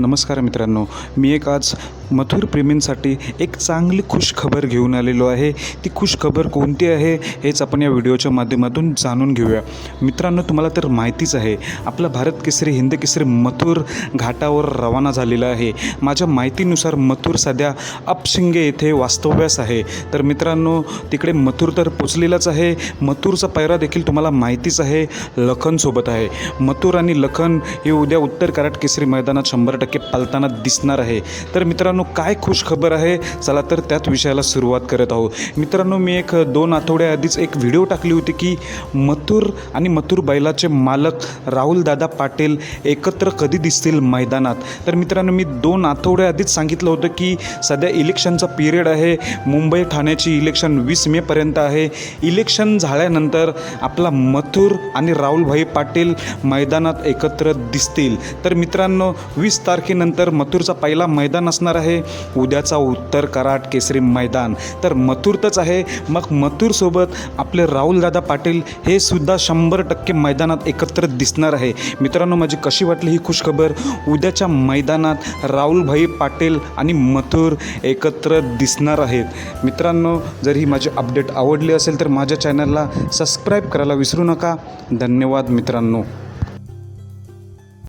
नमस्कार मित्रांनो. मी एक आज मथुर प्रेमींसाठी एक चांगली खुश खबर घेऊन आलेलो आहे. ती खुश खबर कोणती आहे हेच आपण या व्हिडिओच्या माध्यमातून जाणून घेऊया. मित्रांनो तुम्हाला तर माहितीच आहे आपला भारत केसरी हिंद केसरी मथुर घाटावर रवाना झालेला आहे. माझ्या माहितीनुसार मथुर सध्या अपशिंगे येथे वास्तव्यास आहे. तर मित्रांनो तिकडे मथुर तर पोचलेलाच आहे. मथुरचा पैरा देखील तुम्हाला माहितीच आहे लखनसोबत आहे. मथुर आणि लखन हे उद्या उत्तर कराट केसरी मैदानात शंभर टक्के पालताना दिसणार आहे. तर मित्रांनो काय खुश खबर आहे? चला तर त्यात विषयाला सुरुवात करत आहोत. मित्रांनो मी एक दोन आठवड्याआधीच एक व्हिडिओ टाकली होती की मथुर आणि मथुर बैलाचे मालक राहुल दादा पाटील एकत्र कधी दिसतील मैदानात? तर मित्रांनो मी दोन आठवड्याआधीच सांगितलं होतं की सध्या इलेक्शनचा पिरियड आहे. मुंबई ठाण्याची इलेक्शन वीस मेपर्यंत आहे. इलेक्शन झाल्यानंतर आपला मथुर आणि राहुलभाई पाटील मैदानात एकत्र दिसतील. तर मित्रांनो वीस तारखेनंतर मथुरचा पहिला मैदान असणार आहे. आहे. उद्याचा उत्तर कराड केसरी मैदान. तर मथुरतच आहे. मग मथुरसोबत आपले राहुलदादा पाटील हे सुद्धा शंभर टक्के मैदानात एकत्र दिसणार आहे. मित्रांनो माझी कशी वाटली ही खुशखबर? उद्याच्या मैदानात राहुलभाई पाटील आणि मथुर एकत्र दिसणार आहेत. मित्रांनो जर ही माझी अपडेट आवडली असेल तर माझ्या चॅनलला सबस्क्राईब करायला विसरू नका. धन्यवाद मित्रांनो.